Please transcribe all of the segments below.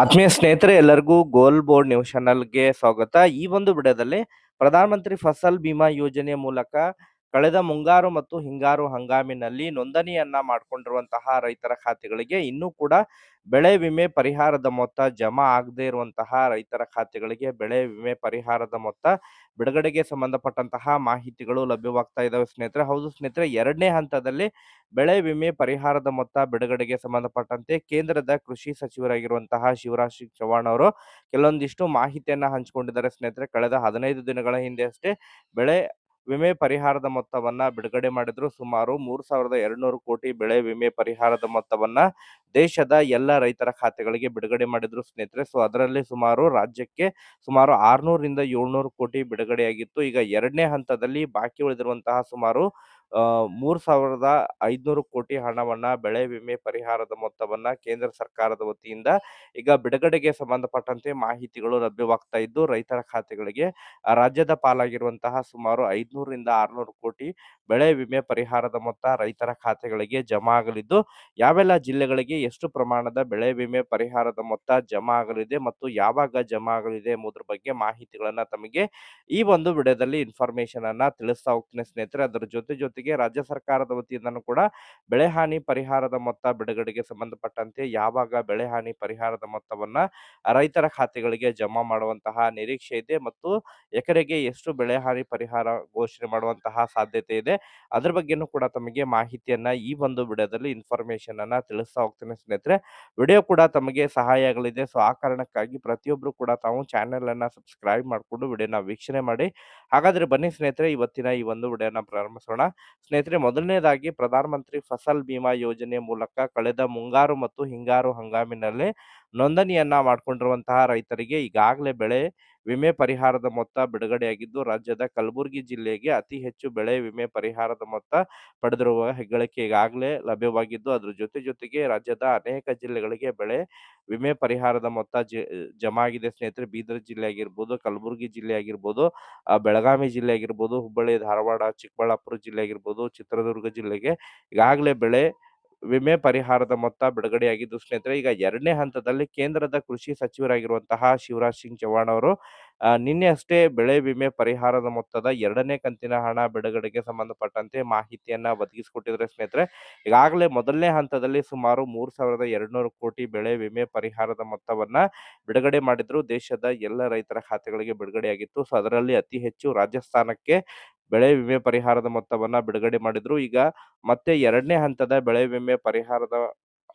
ಆತ್ಮೀಯ ಸ್ನೇಹಿತರೆ, ಎಲ್ಲರಿಗೂ ಗೋಲ್ ಬೋರ್ಡ್ ನ್ಯೂಸ್ ಚಾನಲ್ಗೆ ಸ್ವಾಗತ. ಈ ಒಂದು ವಿಡಿಯೋದಲ್ಲಿ ಪ್ರಧಾನಮಂತ್ರಿ ಫಸಲ್ ಬಿಮಾ ಯೋಜನೆಯ ಮೂಲಕ ಕಳೆದ ಮುಂಗಾರು ಮತ್ತು ಹಿಂಗಾರು ಹಂಗಾಮಿನಲ್ಲಿ ನೋಂದಣಿಯನ್ನ ಮಾಡಿಕೊಂಡಿರುವಂತಹ ರೈತರ ಖಾತೆಗಳಿಗೆ ಇನ್ನೂ ಕೂಡ ಬೆಳೆ ವಿಮೆ ಪರಿಹಾರದ ಮೊತ್ತ ಜಮಾ ಆಗದೇ ಇರುವಂತಹ ರೈತರ ಖಾತೆಗಳಿಗೆ ಬೆಳೆ ವಿಮೆ ಪರಿಹಾರದ ಮೊತ್ತ ಬಿಡುಗಡೆಗೆ ಸಂಬಂಧಪಟ್ಟಂತಹ ಮಾಹಿತಿಗಳು ಲಭ್ಯವಾಗ್ತಾ ಇದಾವೆ ಸ್ನೇಹಿತರೆ. ಹೌದು ಸ್ನೇಹಿತರೆ, ಎರಡನೇ ಹಂತದಲ್ಲಿ ಬೆಳೆ ವಿಮೆ ಪರಿಹಾರದ ಮೊತ್ತ ಬಿಡುಗಡೆಗೆ ಸಂಬಂಧಪಟ್ಟಂತೆ ಕೇಂದ್ರದ ಕೃಷಿ ಸಚಿವರಾಗಿರುವಂತಹ ಶಿವರಾಜ್ ಸಿಂಗ್ ಚೌಹಾಣ್ ಅವರು ಕೆಲವೊಂದಿಷ್ಟು ಮಾಹಿತಿಯನ್ನ ಹಂಚಿಕೊಂಡಿದ್ದಾರೆ ಸ್ನೇಹಿತರೆ. ಕಳೆದ ಹದಿನೈದು ದಿನಗಳ ಹಿಂದೆ ಅಷ್ಟೇ ಬೆಳೆ ವಿಮೆ ಪರಿಹಾರದ ಮೊತ್ತವನ್ನ ಬಿಡುಗಡೆ ಮಾಡಿದ್ರು ಸುಮಾರು ಮೂರು ಸಾವಿರದ ಎರಡ್ನೂರು ಕೋಟಿ ಬೆಳೆ ವಿಮೆ ಪರಿಹಾರದ ಮೊತ್ತವನ್ನ ದೇಶದ ಎಲ್ಲ ರೈತರ ಖಾತೆಗಳಿಗೆ ಬಿಡುಗಡೆ ಮಾಡಿದ್ರು ಸ್ನೇಹಿತರೆ. ಸೊ ಅದರಲ್ಲಿ ಸುಮಾರು ರಾಜ್ಯಕ್ಕೆ ಸುಮಾರು ಆರ್ನೂರಿಂದ ಏಳ್ನೂರು ಕೋಟಿ ಬಿಡುಗಡೆಯಾಗಿತ್ತು. ಈಗ ಎರಡನೇ ಹಂತದಲ್ಲಿ ಬಾಕಿ ಉಳಿದಿರುವಂತಹ ಸುಮಾರು ಮೂರ್ ಸಾವಿರದ ಐದುನೂರು ಕೋಟಿ ಹಣವನ್ನ ಬೆಳೆ ವಿಮೆ ಪರಿಹಾರದ ಮೊತ್ತವನ್ನ ಕೇಂದ್ರ ಸರ್ಕಾರದ ವತಿಯಿಂದ ಈಗ ಬಿಡುಗಡೆಗೆ ಸಂಬಂಧಪಟ್ಟಂತೆ ಮಾಹಿತಿಗಳು ಲಭ್ಯವಾಗ್ತಾ ಇದ್ದು, ರೈತರ ಖಾತೆಗಳಿಗೆ ರಾಜ್ಯದ ಪಾಲಾಗಿರುವಂತಹ ಸುಮಾರು ಐದುನೂರಿಂದ ಆರುನೂರು ಕೋಟಿ ಬೆಳೆ ವಿಮೆ ಪರಿಹಾರದ ಮೊತ್ತ ರೈತರ ಖಾತೆಗಳಿಗೆ ಜಮಾ ಆಗಲಿದ್ದು, ಯಾವೆಲ್ಲ ಜಿಲ್ಲೆಗಳಿಗೆ ಎಷ್ಟು ಪ್ರಮಾಣದ ಬೆಳೆ ವಿಮೆ ಪರಿಹಾರದ ಮೊತ್ತ ಜಮಾ ಆಗಲಿದೆ ಮತ್ತು ಯಾವಾಗ ಜಮಾ ಆಗಲಿದೆ ಎಂಬುದ್ರ ಬಗ್ಗೆ ಮಾಹಿತಿಗಳನ್ನ ತಮಗೆ ಈ ಒಂದು ವಿಡಿಯೋದಲ್ಲಿ ಇನ್ಫಾರ್ಮೇಶನ್ ಅನ್ನ ತಿಳಿಸ್ತಾ ಹೋಗ್ತೀನಿ ಸ್ನೇಹಿತರೆ. ಅದರ ಜೊತೆ ಜೊತೆಗೆ ರಾಜ್ಯ ಸರ್ಕಾರದ ವತಿಯಿಂದನೂ ಕೂಡ ಬೆಳೆ ಹಾನಿ ಪರಿಹಾರದ ಮೊತ್ತ ಬಿಡುಗಡೆಗೆ ಸಂಬಂಧಪಟ್ಟಂತೆ ಯಾವಾಗ ಬೆಳೆ ಹಾನಿ ಪರಿಹಾರದ ಮೊತ್ತವನ್ನ ರೈತರ ಖಾತೆಗಳಿಗೆ ಜಮಾ ಮಾಡುವಂತಹ ನಿರೀಕ್ಷೆ ಇದೆ ಮತ್ತು ಎಕರೆಗೆ ಎಷ್ಟು ಬೆಳೆ ಹಾನಿ ಪರಿಹಾರ ಘೋಷಣೆ ಮಾಡುವಂತಹ ಸಾಧ್ಯತೆ ಇದೆ. ಅದ್ರ ಬಗ್ಗೆನೂ ಕೂಡ ತಮಗೆ ಮಾಹಿತಿಯನ್ನ ಈ ಒಂದು ವಿಡಿಯೋದಲ್ಲಿ ಇನ್ಫಾರ್ಮೇಶನ್ ಅನ್ನ ತಿಳಿಸ್ತಾ ಹೋಗ್ತೇನೆ ಸ್ನೇಹಿತರೆ. ವಿಡಿಯೋ ಕೂಡ ತಮಗೆ ಸಹಾಯ ಆಗಲಿದೆ. ಸೊ ಆ ಕಾರಣಕ್ಕಾಗಿ ಪ್ರತಿಯೊಬ್ಬರು ಕೂಡ ತಾವು ಚಾನೆಲ್ ಅನ್ನ ಸಬ್ಸ್ಕ್ರೈಬ್ ಮಾಡಿಕೊಂಡು ವಿಡಿಯೋನ ವೀಕ್ಷಣೆ ಮಾಡಿ. ಹಾಗಾದ್ರೆ ಬನ್ನಿ ಸ್ನೇಹಿತರೆ, ಇವತ್ತಿನ ಈ ಒಂದು ವಿಡಿಯೋನ ಪ್ರಾರಂಭಿಸೋಣ. ಸ್ನೇಹಿತರೆ, ಮೊದಲನೇದಾಗಿ ಪ್ರಧಾನಮಂತ್ರಿ ಫಸಲ್ ಬಿಮಾ ಯೋಜನೆ ಮೂಲಕ ಕಳೆದ ಮುಂಗಾರು ಮತ್ತು ಹಿಂಗಾರು ಹಂಗಾಮಿನಲ್ಲಿ ನೋಂದಣಿಯನ್ನ ಮಾಡಿಕೊಂಡಿರುವಂತಹ ರೈತರಿಗೆ ಈಗಾಗಲೇ ಬೆಳೆ ವಿಮೆ ಪರಿಹಾರದ ಮೊತ್ತ ಬಿಡುಗಡೆಯಾಗಿದ್ದು, ರಾಜ್ಯದ ಕಲಬುರಗಿ ಜಿಲ್ಲೆಗೆ ಅತಿ ಹೆಚ್ಚು ಬೆಳೆ ವಿಮೆ ಪರಿಹಾರದ ಮೊತ್ತ ಪಡೆದಿರುವ ಹೆಗ್ಗಳಿಕೆ ಈಗಾಗಲೇ ಲಭ್ಯವಾಗಿದ್ದು, ಅದರ ಜೊತೆ ಜೊತೆಗೆ ರಾಜ್ಯದ ಅನೇಕ ಜಿಲ್ಲೆಗಳಿಗೆ ಬೆಳೆ ವಿಮೆ ಪರಿಹಾರದ ಮೊತ್ತ ಜಮಾ ಆಗಿದೆ ಸ್ನೇಹಿತರೆ, ಬೀದರ್ ಜಿಲ್ಲೆ ಆಗಿರ್ಬೋದು ಕಲಬುರಗಿ ಜಿಲ್ಲೆ ಆಗಿರ್ಬೋದು ಬೆಳಗಾವಿ ಜಿಲ್ಲೆ ಆಗಿರ್ಬೋದು ಹುಬ್ಬಳ್ಳಿ, ಧಾರವಾಡ, ಚಿಕ್ಕಬಳ್ಳಾಪುರ ಜಿಲ್ಲೆ ಆಗಿರ್ಬೋದು ಚಿತ್ರದುರ್ಗ ಜಿಲ್ಲೆಗೆ ಈಗಾಗಲೇ ಬೆಳೆ ವಿಮೆ ಪರಿಹಾರದ ಮೊತ್ತ ಬಿಡುಗಡೆಯಾಗಿದ್ದು ಸ್ನೇಹಿತರೆ, ಈಗ ಎರಡನೇ ಹಂತದಲ್ಲಿ ಕೇಂದ್ರದ ಕೃಷಿ ಸಚಿವರಾಗಿರುವಂತಹ ಶಿವರಾಜ್ ಸಿಂಗ್ ಚೌಹಾಣ್ ಅವರು ನಿನ್ನೆ ಅಷ್ಟೇ ಬೆಳೆ ವಿಮೆ ಪರಿಹಾರದ ಮೊತ್ತದ ಎರಡನೇ ಕಂತಿನ ಹಣ ಬಿಡುಗಡೆಗೆ ಸಂಬಂಧಪಟ್ಟಂತೆ ಮಾಹಿತಿಯನ್ನ ಒದಗಿಸಿಕೊಟ್ಟಿದ್ರೆ ಸ್ನೇಹಿತರೆ. ಈಗಾಗಲೇ ಮೊದಲನೇ ಹಂತದಲ್ಲಿ ಸುಮಾರು ಮೂರು ಸಾವಿರದ ಎರಡ್ನೂರು ಕೋಟಿ ಬೆಳೆ ವಿಮೆ ಪರಿಹಾರದ ಮೊತ್ತವನ್ನ ಬಿಡುಗಡೆ ಮಾಡಿದ್ರು. ದೇಶದ ಎಲ್ಲ ರೈತರ ಖಾತೆಗಳಿಗೆ ಬಿಡುಗಡೆಯಾಗಿತ್ತು. ಸೊ, ಅದರಲ್ಲಿ ಅತಿ ಹೆಚ್ಚು ರಾಜಸ್ಥಾನಕ್ಕೆ ಬೆಳೆ ವಿಮೆ ಪರಿಹಾರದ ಮೊತ್ತವನ್ನ ಬಿಡುಗಡೆ ಮಾಡಿದ್ರು. ಈಗ ಮತ್ತೆ ಎರಡನೇ ಹಂತದ ಬೆಳೆ ವಿಮೆ ಪರಿಹಾರದ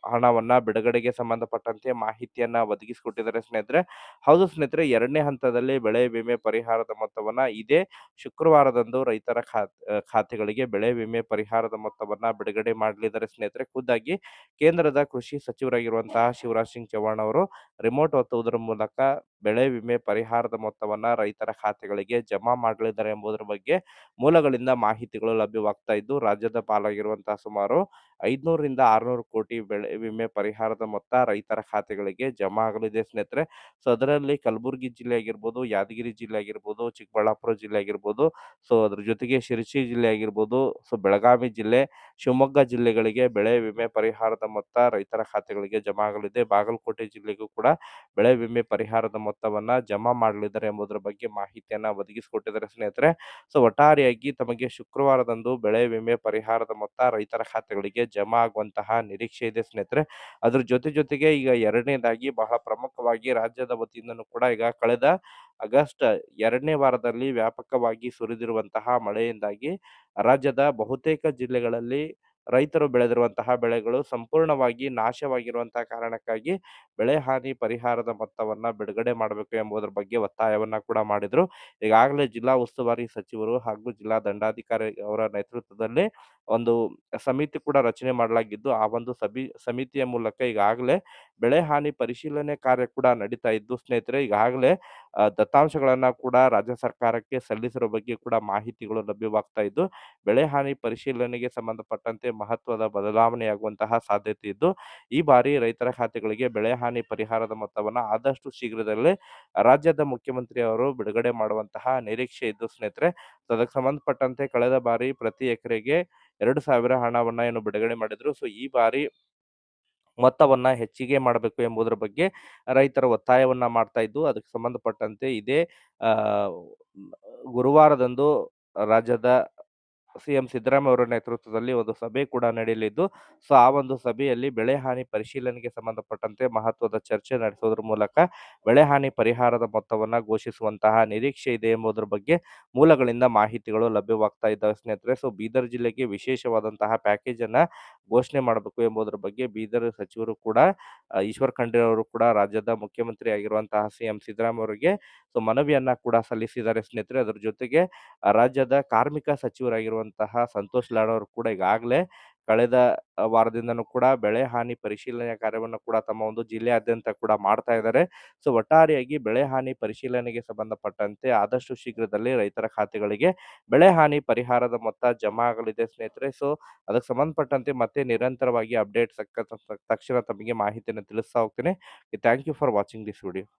ಹಣವನ್ನ ಬಿಡುಗಡೆಗೆ ಸಂಬಂಧಪಟ್ಟಂತೆ ಮಾಹಿತಿಯನ್ನ ಒದಗಿಸಿಕೊಟ್ಟಿದ್ದಾರೆ ಸ್ನೇಹಿತರೆ. ಹೌದು ಸ್ನೇಹಿತರೆ, ಎರಡನೇ ಹಂತದಲ್ಲಿ ಬೆಳೆ ವಿಮೆ ಪರಿಹಾರದ ಮೊತ್ತವನ್ನ ಇದೇ ಶುಕ್ರವಾರದಂದು ರೈತರ ಖಾತ್ ಖಾತೆಗಳಿಗೆ ಬೆಳೆ ವಿಮೆ ಪರಿಹಾರದ ಮೊತ್ತವನ್ನ ಬಿಡುಗಡೆ ಮಾಡಲಿದ್ದಾರೆ ಸ್ನೇಹಿತರೆ. ಖುದ್ದಾಗಿ ಕೇಂದ್ರದ ಕೃಷಿ ಸಚಿವರಾಗಿರುವಂತಹ ಶಿವರಾಜ್ ಸಿಂಗ್ ಚೌಹಾಣ್ ಅವರು ರಿಮೋಟ್ ಒತ್ತುವುದರ ಮೂಲಕ ಬೆಳೆ ವಿಮೆ ಪರಿಹಾರದ ಮೊತ್ತವನ್ನ ರೈತರ ಖಾತೆಗಳಿಗೆ ಜಮಾ ಮಾಡಲಿದ್ದಾರೆ ಎಂಬುದರ ಬಗ್ಗೆ ಮೂಲಗಳಿಂದ ಮಾಹಿತಿಗಳು ಲಭ್ಯವಾಗ್ತಾ ಇದ್ದು, ರಾಜ್ಯದ ಪಾಲಾಗಿರುವಂತಹ ಸುಮಾರು ಐದ್ನೂರಿಂದ ಆರ್ನೂರು ಕೋಟಿ ಬೆಳೆ ವಿಮೆ ಪರಿಹಾರದ ಮೊತ್ತ ರೈತರ ಖಾತೆಗಳಿಗೆ ಜಮಾ ಆಗಲಿದೆ ಸ್ನೇಹಿತರೆ. ಸೊ, ಅದರಲ್ಲಿ ಕಲಬುರಗಿ ಜಿಲ್ಲೆ ಆಗಿರ್ಬೋದು ಯಾದಗಿರಿ ಜಿಲ್ಲೆ ಆಗಿರ್ಬೋದು ಚಿಕ್ಕಬಳ್ಳಾಪುರ ಜಿಲ್ಲೆ ಆಗಿರ್ಬೋದು ಸೊ, ಅದ್ರ ಜೊತೆಗೆ ಶಿರಸಿ ಜಿಲ್ಲೆ ಆಗಿರ್ಬೋದು ಸೊ, ಬೆಳಗಾವಿ ಜಿಲ್ಲೆ, ಶಿವಮೊಗ್ಗ ಜಿಲ್ಲೆಗಳಿಗೆ ಬೆಳೆ ವಿಮೆ ಪರಿಹಾರದ ಮೊತ್ತ ರೈತರ ಖಾತೆಗಳಿಗೆ ಜಮಾ ಆಗಲಿದೆ. ಬಾಗಲಕೋಟೆ ಜಿಲ್ಲೆಗೂ ಕೂಡ ಬೆಳೆ ವಿಮೆ ಪರಿಹಾರದ ಮೊತ್ತವನ್ನ ಜಮಾ ಮಾಡಲಿದ್ದಾರೆ ಎಂಬುದರ ಬಗ್ಗೆ ಮಾಹಿತಿಯನ್ನ ಒದಗಿಸಿಕೊಟ್ಟಿದ್ದಾರೆ ಸ್ನೇಹಿತರೆ. ಸೊ ಒಟ್ಟಾರೆಯಾಗಿ ತಮಗೆ ಶುಕ್ರವಾರದಂದು ಬೆಳೆ ವಿಮೆ ಪರಿಹಾರದ ಮೊತ್ತ ರೈತರ ಖಾತೆಗಳಿಗೆ ಜಮಾ ಆಗುವಂತಹ ನಿರೀಕ್ಷೆ ಇದೆ ಸ್ನೇಹಿತರೆ. ಅದ್ರ ಜೊತೆ ಜೊತೆಗೆ ಈಗ ಎರಡನೇದಾಗಿ ಬಹಳ ಪ್ರಮುಖವಾಗಿ ರಾಜ್ಯದ ವತಿಯಿಂದನೂ ಕೂಡ ಈಗ ಕಳೆದ ಆಗಸ್ಟ್ ಎರಡನೇ ವಾರದಲ್ಲಿ ವ್ಯಾಪಕವಾಗಿ ಸುರಿದಿರುವಂತಹ ಮಳೆಯಿಂದಾಗಿ ರಾಜ್ಯದ ಬಹುತೇಕ ಜಿಲ್ಲೆಗಳಲ್ಲಿ ರೈತರು ಬೆಳೆದಿರುವಂತಹ ಬೆಳೆಗಳು ಸಂಪೂರ್ಣವಾಗಿ ನಾಶವಾಗಿರುವಂತಹ ಕಾರಣಕ್ಕಾಗಿ ಬೆಳೆ ಹಾನಿ ಪರಿಹಾರದ ಮೊತ್ತವನ್ನ ಬಿಡುಗಡೆ ಮಾಡಬೇಕು ಎಂಬುದರ ಬಗ್ಗೆ ಒತ್ತಾಯವನ್ನ ಕೂಡ ಮಾಡಿದ್ರು. ಈಗಾಗಲೇ ಜಿಲ್ಲಾ ಉಸ್ತುವಾರಿ ಸಚಿವರು ಹಾಗೂ ಜಿಲ್ಲಾ ದಂಡಾಧಿಕಾರಿ ಅವರ ನೇತೃತ್ವದಲ್ಲಿ ಒಂದು ಸಮಿತಿ ಕೂಡ ರಚನೆ ಮಾಡಲಾಗಿದ್ದು, ಆ ಒಂದು ಸಭಿ ಸಮಿತಿಯ ಮೂಲಕ ಈಗಾಗಲೇ ಬೆಳೆ ಹಾನಿ ಪರಿಶೀಲನೆ ಕಾರ್ಯ ಕೂಡ ನಡೀತಾ ಇದ್ದು, ಸ್ನೇಹಿತರೆ, ಈಗಾಗಲೇ ದತ್ತಾಂಶಗಳನ್ನ ಕೂಡ ರಾಜ್ಯ ಸರ್ಕಾರಕ್ಕೆ ಸಲ್ಲಿಸಿರೋ ಬಗ್ಗೆ ಕೂಡ ಮಾಹಿತಿಗಳು ಲಭ್ಯವಾಗ್ತಾ ಇದ್ದು, ಬೆಳೆ ಹಾನಿ ಪರಿಶೀಲನೆಗೆ ಸಂಬಂಧಪಟ್ಟಂತೆ ಮಹತ್ವದ ಬದಲಾವಣೆಯಾಗುವಂತಹ ಸಾಧ್ಯತೆ ಇದ್ದು, ಈ ಬಾರಿ ರೈತರ ಖಾತೆಗಳಿಗೆ ಬೆಳೆ ಹಾನಿ ಪರಿಹಾರದ ಮೊತ್ತವನ್ನು ಆದಷ್ಟು ಶೀಘ್ರದಲ್ಲೇ ರಾಜ್ಯದ ಮುಖ್ಯಮಂತ್ರಿ ಅವರು ಬಿಡುಗಡೆ ಮಾಡುವಂತಹ ನಿರೀಕ್ಷೆ ಇದ್ದು, ಸ್ನೇಹಿತರೆ ಸೊ ಅದಕ್ಕೆ ಸಂಬಂಧಪಟ್ಟಂತೆ ಕಳೆದ ಬಾರಿ ಪ್ರತಿ ಎಕರೆಗೆ ಎರಡು ಸಾವಿರ ಹಣವನ್ನು ಏನು ಬಿಡುಗಡೆ ಮಾಡಿದ್ರು. ಸೊ, ಈ ಬಾರಿ ಮೊತ್ತವನ್ನ ಹೆಚ್ಚಿಗೆ ಮಾಡಬೇಕು ಎಂಬುದರ ಬಗ್ಗೆ ರೈತರ ಒತ್ತಾಯವನ್ನ ಮಾಡ್ತಾ ಇದ್ದು ಅದಕ್ಕೆ ಸಂಬಂಧಪಟ್ಟಂತೆ ಇದೇ ಗುರುವಾರದಂದು ರಾಜ್ಯದ ಸಿಎಂ ಸಿದ್ದರಾಮಯ್ಯ ಅವರ ನೇತೃತ್ವದಲ್ಲಿ ಒಂದು ಸಭೆ ಕೂಡ ನಡೆಯಲಿದ್ದು, ಸೊ ಆ ಒಂದು ಸಭೆಯಲ್ಲಿ ಬೆಳೆ ಹಾನಿ ಪರಿಶೀಲನೆಗೆ ಸಂಬಂಧಪಟ್ಟಂತೆ ಮಹತ್ವದ ಚರ್ಚೆ ನಡೆಸೋದ್ರ ಮೂಲಕ ಬೆಳೆ ಹಾನಿ ಪರಿಹಾರದ ಮೊತ್ತವನ್ನ ಘೋಷಿಸುವಂತಹ ನಿರೀಕ್ಷೆ ಇದೆ ಎಂಬುದರ ಬಗ್ಗೆ ಮೂಲಗಳಿಂದ ಮಾಹಿತಿಗಳು ಲಭ್ಯವಾಗ್ತಾ ಇದ್ದಾವೆ ಸ್ನೇಹಿತರೆ. ಸೊ ಬೀದರ್ ಜಿಲ್ಲೆಗೆ ವಿಶೇಷವಾದಂತಹ ಪ್ಯಾಕೇಜ್ ಅನ್ನ ಘೋಷಣೆ ಮಾಡಬೇಕು ಎಂಬುದರ ಬಗ್ಗೆ ಬೀದರ್ ಸಚಿವರು ಕೂಡ ಈಶ್ವರ್ ಖಂಡ್ರೆ ಅವರು ಕೂಡ ರಾಜ್ಯದ ಮುಖ್ಯಮಂತ್ರಿ ಆಗಿರುವಂತಹ ಸಿ ಎಂ ಸಿದ್ದರಾಮಯ್ಯ ಅವರಿಗೆ ಸೊ, ಮನವಿಯನ್ನ ಕೂಡ ಸಲ್ಲಿಸಿದ್ದಾರೆ ಸ್ನೇಹಿತರೆ. ಅದರ ಜೊತೆಗೆ ರಾಜ್ಯದ ಕಾರ್ಮಿಕ ಸಚಿವರಾಗಿರುವಂತಹ ಸಂತೋಷ್ ಲಾಡ್ ಅವರು ಕೂಡ ಈಗಾಗಲೇ ಕಳೆದ ವಾರದಿಂದನೂ ಕೂಡ ಬೆಳೆ ಹಾನಿ ಪರಿಶೀಲನೆ ಕಾರ್ಯವನ್ನು ಕೂಡ ತಮ್ಮ ಒಂದು ಜಿಲ್ಲೆಯಾದ್ಯಂತ ಕೂಡ ಮಾಡ್ತಾ ಇದ್ದಾರೆ. ಸೊ, ಒಟ್ಟಾರೆಯಾಗಿ ಬೆಳೆ ಹಾನಿ ಪರಿಶೀಲನೆಗೆ ಸಂಬಂಧಪಟ್ಟಂತೆ ಆದಷ್ಟು ಶೀಘ್ರದಲ್ಲಿ ರೈತರ ಖಾತೆಗಳಿಗೆ ಬೆಳೆ ಹಾನಿ ಪರಿಹಾರದ ಮೊತ್ತ ಜಮಾ ಆಗಲಿದೆ ಸ್ನೇಹಿತರೆ. ಸೊ, ಅದಕ್ಕೆ ಸಂಬಂಧಪಟ್ಟಂತೆ ಮತ್ತೆ ನಿರಂತರವಾಗಿ ಅಪ್ಡೇಟ್ ತಕ್ಷಣ ತಮಗೆ ಮಾಹಿತಿಯನ್ನು ತಿಳಿಸ್ತಾ ಹೋಗ್ತೇನೆ. Thank you for watching this video.